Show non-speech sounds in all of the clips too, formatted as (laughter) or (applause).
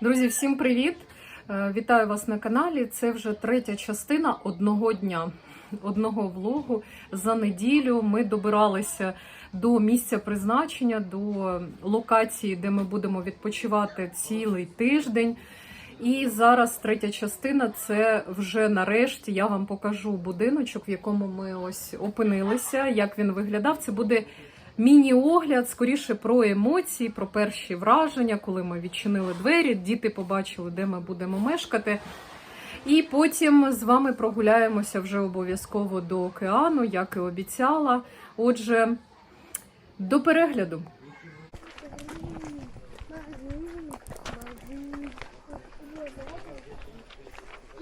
Друзі, всім привіт! Е, Вітаю вас на каналі. Це вже третя частина одного дня, одного влогу. За неділю ми добиралися до місця призначення, до локації, де ми будемо відпочивати цілий тиждень. І зараз третя частина це вже нарешті я вам покажу будиночок, в якому ми ось опинилися, як він виглядав. Це буде міні-огляд, скоріше про емоції, про перші враження, коли ми відчинили двері, діти побачили, де ми будемо мешкати. І потім з вами прогуляємося вже обов'язково до океану, як і обіцяла. Отже, до перегляду.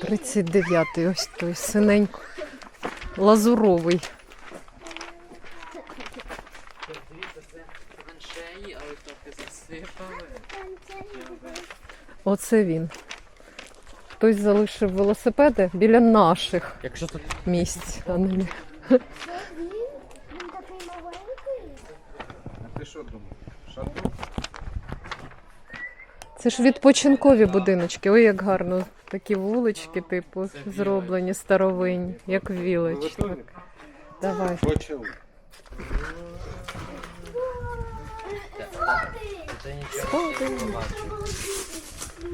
39-й, ось той синенько. Лазуровий. Оце він. Хтось залишив велосипеди біля наших Якщо тут місць. а не мі- Він такий маленький. А ти що думав? Шату? Це ж відпочинкові будиночки. Ой, як гарно. Такі вулички, типу, Це зроблені старовинні, як вілич. Так. Давай. Нічого Сходи. не побачив.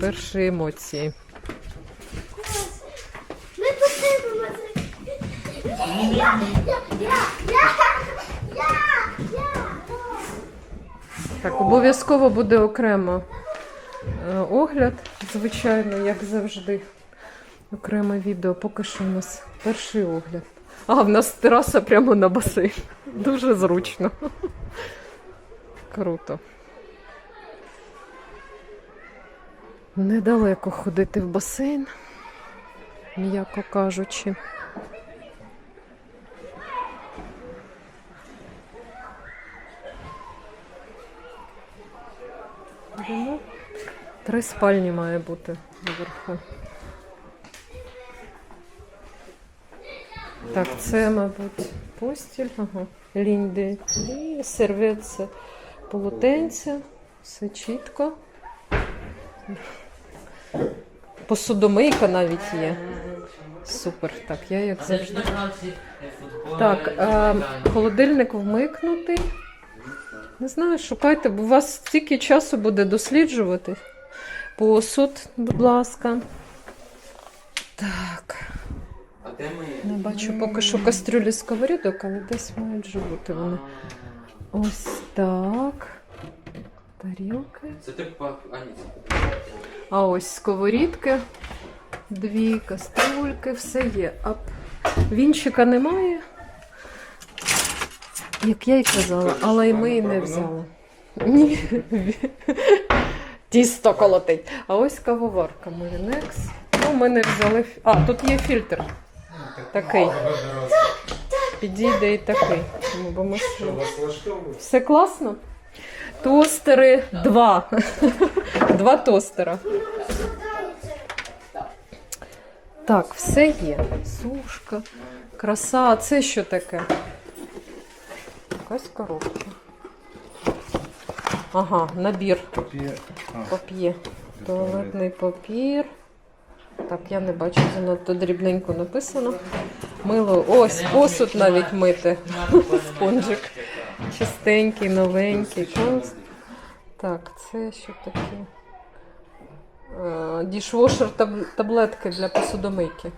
Перші емоції. Ми посипемо. Я, я, я, я, я, я. Так, обов'язково буде окремо е, огляд, звичайно, як завжди. Окреме відео. Поки що у нас перший огляд. А, в нас тераса прямо на басейн. Дуже зручно. Круто. Недалеко ходити в басейн, м'яко кажучи. Три спальні має бути наверху. Так, це, мабуть, постіль, ага. лінди, і сервеце, полотенця, все чітко. Посудомийка навіть є. Супер. Так, я як завжди. гравці. Так, а, холодильник вмикнутий. Не знаю, шукайте, бо у вас стільки часу буде досліджувати. Посуд, будь ласка. Так, не бачу поки що кастрюлі сковорідок, але десь мають бути вони. Ось так. Тарілки. Це ти по... А, ні, А ось сковорідки, дві кастрюльки, все є. А вінчика немає, як я й казала, але й ми і не взяли. Ні. Тісто колотить. А ось кавоварка Морінекс. Ну, ми не взяли. А, тут є фільтр. Такий. Підійде і такий. Ну, бо ми все класно? Тостери два. Два тостера. Так, все є. Сушка, краса. А це що таке? Якась коробка. Ага, набір пап'є. Туалетний папір. Так, я не бачу, занадто дрібненько написано. Мило. Ось, посуд навіть мити. Спонжик. Чистенький, новенький. Клас. Так, це що таке? Е, Дішвошер таблетки для посудомийки.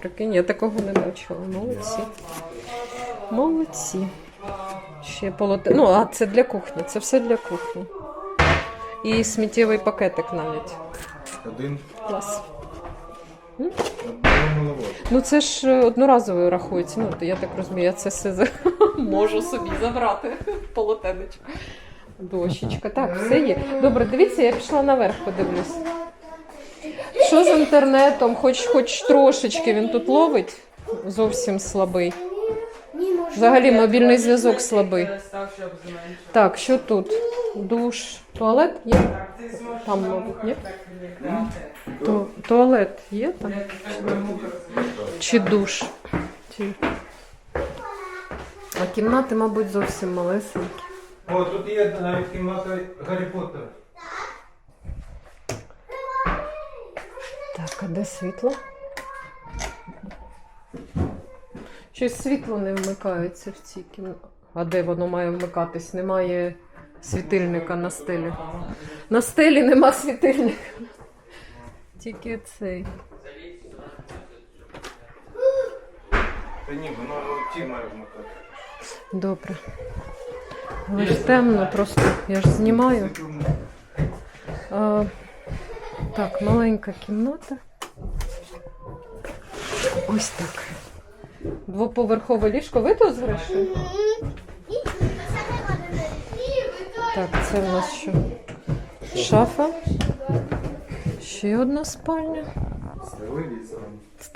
Прикинь, я такого не бачила. Молодці. Молодці. Ще полоте. Ну, а це для кухні. Це все для кухні. І сміттєвий пакетик навіть. Один. Клас. Головою. Ну це ж одноразовою рахується. Ну, я так розумію, я це все (laughs) можу собі забрати полотенечко. Дощечка. Так, все є. Добре, дивіться, я пішла наверх, подивлюсь. Що з інтернетом? Хоч, хоч трошечки він тут ловить. Зовсім слабий. Взагалі мобільний зв'язок слабий. Так, що тут? Душ, туалет є? Там, мабуть, ні? Ту- туалет є там? Чи душ? Чи... А кімнати, мабуть, зовсім малесенькі. О, тут є навіть кімната Гаррі Поттера. Так, а де світло? Щось світло не вмикається в цій кімнаті. А де воно має вмикатись? Немає світильника на стелі. На стелі нема світильника. Тільки цей. Та ні, воно ті має вмикати. Добре. Але ж темно просто. Я ж знімаю. А, так, маленька кімната. Ось так. Двоповерхове ліжко. Ви тут зрештою? Так, це в нас що? Шафа. Ще одна спальня. З телевізором. З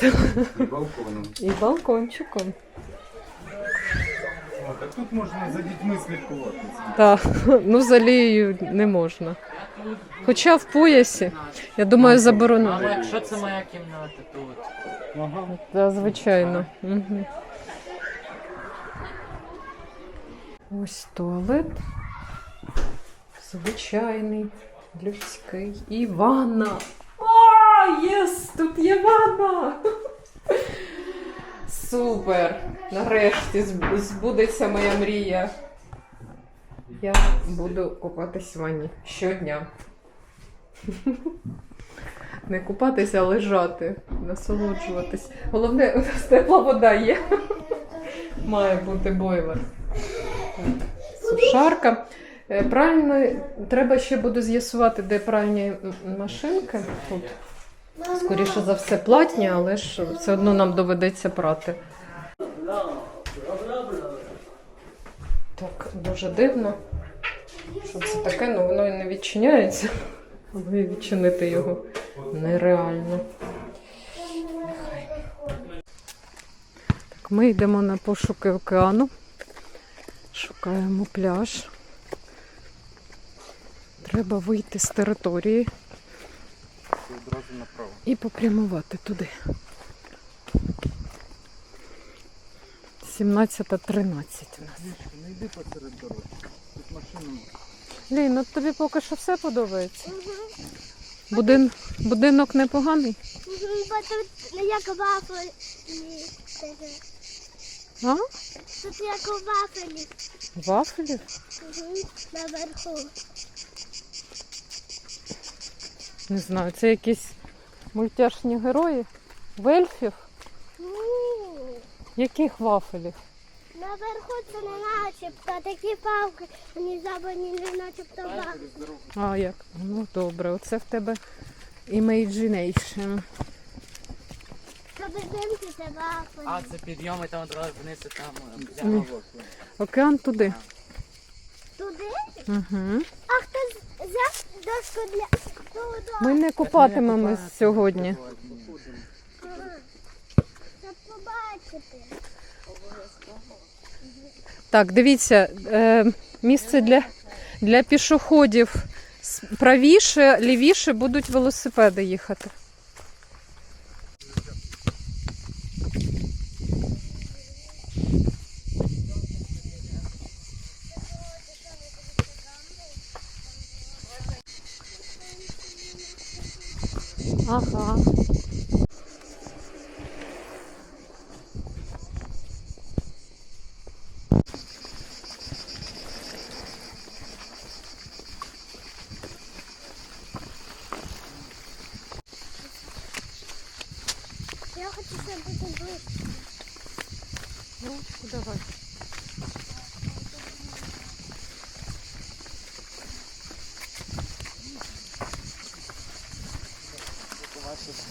І балконом. І балкончиком. Так тут можна за дітьми слідкувати. Так, ну за Лією не можна. Хоча в поясі, я думаю, заборонено. Мамо, якщо це моя кімната тут. Ага. Так, звичайно. Угу. Ось туалет. Звичайний, людський. І ванна. О, єс! Тут є ванна! Супер! Нарешті збудеться моя мрія. Я буду купатись в ванні щодня. Не купатися, а лежати, насолоджуватись. Головне, у нас тепла вода є. Має бути бойлер. Сушарка. Е, Пральної, треба ще буде з'ясувати, де пральні машинки. Тут, скоріше за все, платні, але ж все одно нам доведеться прати. Так, дуже дивно. Що це таке? Ну воно і не відчиняється. Але відчинити його нереально. Так, ми йдемо на пошуки океану. Шукаємо пляж. Треба вийти з території і попрямувати туди. 17.13 у нас. Не йди посеред дороги. Тут машина. Лій, ну тобі поки що все подобається. Будин... Будинок непоганий. Тут як вафлі. А? Тут як вафлі. Вафлі? Наверху. Не знаю, це якісь мультяшні герої. Вельфів? Яких вафелів? Наверху це не начебто, такі палки, вони забані не начебто вафлі. А, як? Ну добре, оце в тебе imagination. Це вафлі. А, це підйом і там одразу вниз і там. е, Океан туди. Туди? Угу. А хто взяв дошку для туди? Ми не купатимемось сьогодні. Щоб побачити. Так, дивіться, е, місце для, для пішоходів правіше, лівіше будуть велосипеди їхати. Ага. Я хочу, щоб бути ближче. Ну, давай.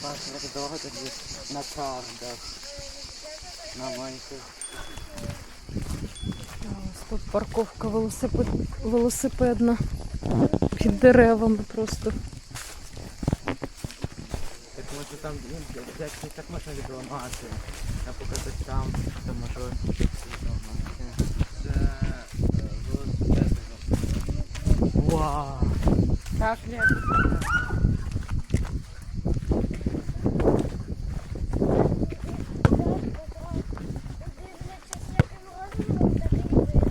Ваші дорогу тоді на кардах. На. Ось тут парковка велосипед... велосипедна. Під деревами просто. Так може там ну, так можна відламати. Наприклад, ось там, там може відламати. Це е, велосипед. Вау! Так, ні.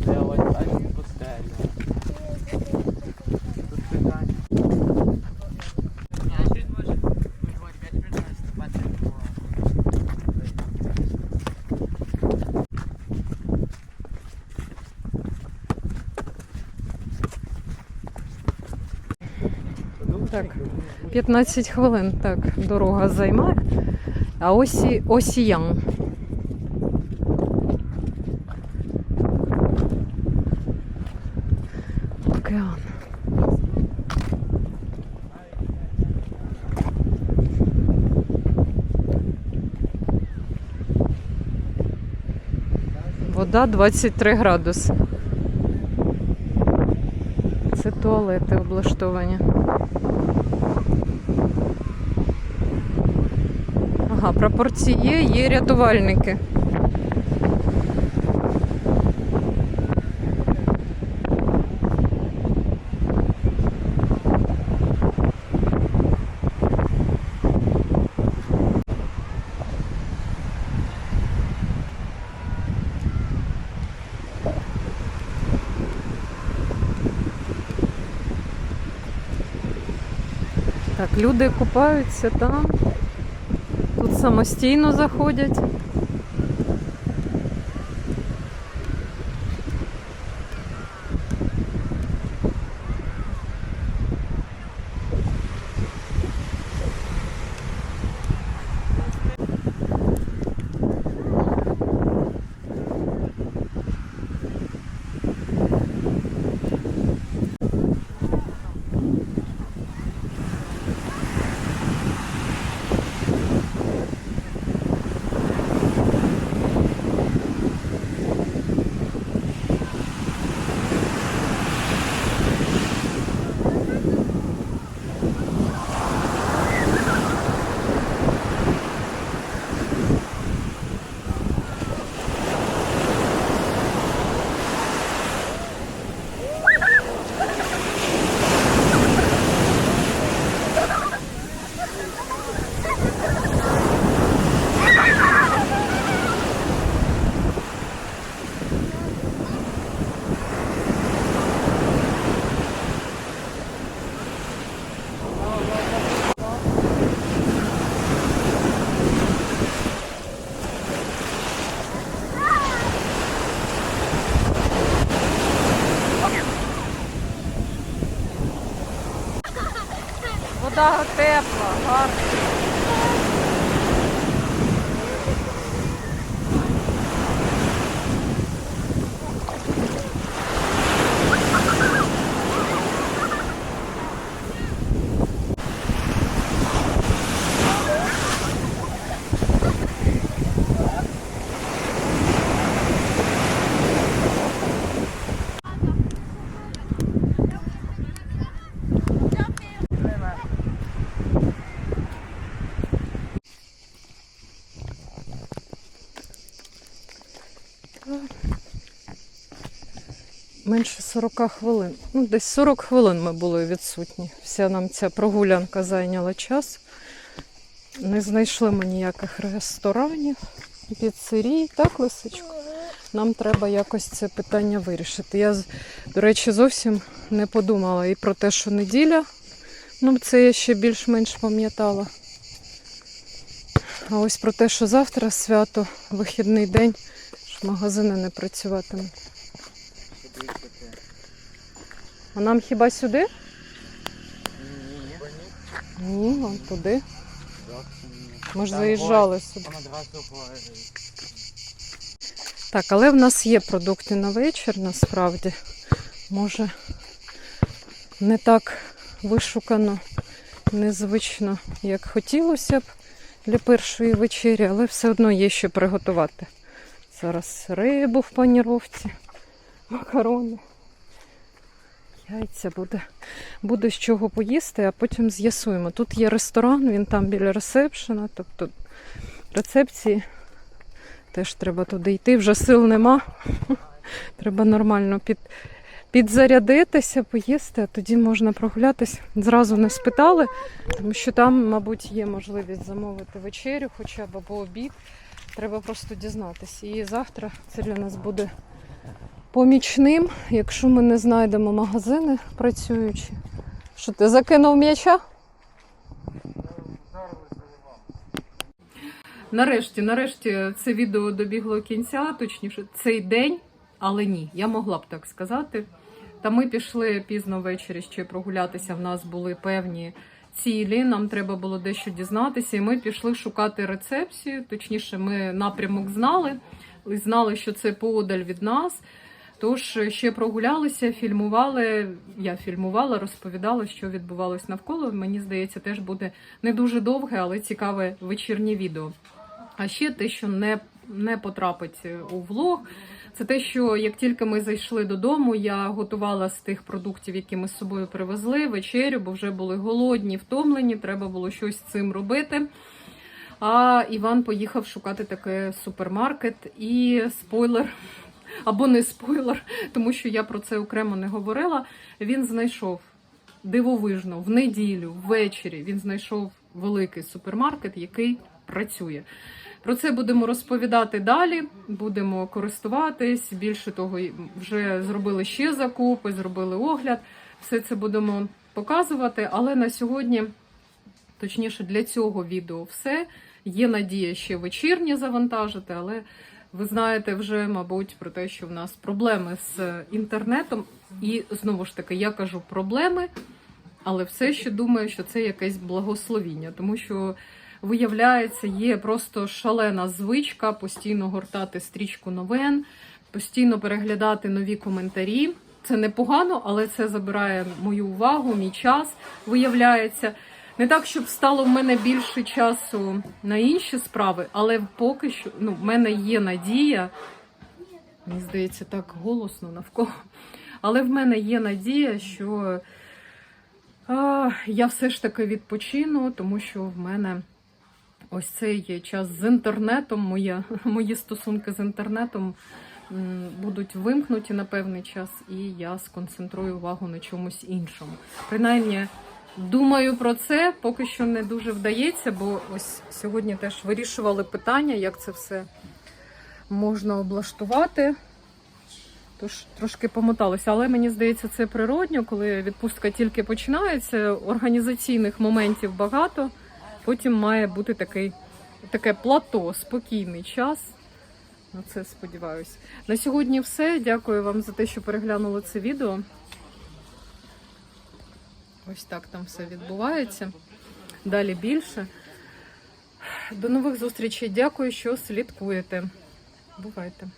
Це ось аж пустелі. Так, 15 хвилин так дорога займає. А ось і Осіян. Океан. Вода 23 градуси. Це туалети облаштовані. Ага, прапорці є, є рятувальники. Так, люди купаються там. Самостійно заходять. Ha ha ha ha! Менше 40 хвилин. Ну, десь 40 хвилин ми були відсутні. Вся нам ця прогулянка зайняла час. Не знайшли ми ніяких ресторанів, піцерій, так, Лисичко? Нам треба якось це питання вирішити. Я, до речі, зовсім не подумала і про те, що неділя. Ну, це я ще більш-менш пам'ятала. А ось про те, що завтра свято, вихідний день, що магазини не працюватимуть. Сюди таке. А нам хіба сюди? Ні, Ні, вон туди. Ми ж заїжджали сюди. Так, але в нас є продукти на вечір, насправді. Може, не так вишукано, незвично, як хотілося б для першої вечері, але все одно є що приготувати. Зараз рибу в паніровці, макарони, яйця буде. Буде з чого поїсти, а потім з'ясуємо. Тут є ресторан, він там біля ресепшена, тобто рецепції Теж треба туди йти, вже сил нема. Треба нормально під, підзарядитися, поїсти, а тоді можна прогулятися. Зразу не спитали, тому що там, мабуть, є можливість замовити вечерю хоча б або обід. Треба просто дізнатися. І завтра це для нас буде помічним, якщо ми не знайдемо магазини працюючі. Що ти закинув м'яча? Нарешті, нарешті, це відео добігло кінця, точніше, цей день, але ні, я могла б так сказати. Та ми пішли пізно ввечері ще прогулятися. В нас були певні цілі. Нам треба було дещо дізнатися, і ми пішли шукати рецепцію. Точніше, ми напрямок знали знали, що це поодаль від нас. Тож ще прогулялися, фільмували. Я фільмувала, розповідала, що відбувалось навколо. Мені здається, теж буде не дуже довге, але цікаве вечірнє відео. А ще те, що не, не потрапить у влог, це те, що як тільки ми зайшли додому, я готувала з тих продуктів, які ми з собою привезли, вечерю, бо вже були голодні, втомлені, треба було щось з цим робити. А Іван поїхав шукати таке супермаркет і спойлер. Або не спойлер, тому що я про це окремо не говорила. Він знайшов дивовижно в неділю, ввечері. Він знайшов великий супермаркет, який працює. Про це будемо розповідати далі. Будемо користуватись. Більше того, вже зробили ще закупи, зробили огляд. Все це будемо показувати. Але на сьогодні, точніше, для цього відео все. Є надія ще вечірнє завантажити, але ви знаєте вже, мабуть, про те, що в нас проблеми з інтернетом. І знову ж таки, я кажу проблеми, але все ще думаю, що це якесь благословіння, тому що. Виявляється, є просто шалена звичка постійно гортати стрічку новин, постійно переглядати нові коментарі. Це непогано, але це забирає мою увагу, мій час. Виявляється, не так, щоб стало в мене більше часу на інші справи, але поки що ну, в мене є надія. Мені здається, так голосно навколо. Але в мене є надія, що а, я все ж таки відпочину, тому що в мене ось цей час з інтернетом, моє, мої стосунки з інтернетом будуть вимкнуті на певний час, і я сконцентрую увагу на чомусь іншому. Принаймні, думаю про це, поки що не дуже вдається, бо ось сьогодні теж вирішували питання, як це все можна облаштувати. Тож трошки помоталося, але мені здається, це природньо, коли відпустка тільки починається, організаційних моментів багато. Потім має бути такий, таке плато, спокійний час. На це сподіваюся. На сьогодні все. Дякую вам за те, що переглянули це відео. Ось так там все відбувається. Далі більше. До нових зустрічей. Дякую, що слідкуєте. Бувайте!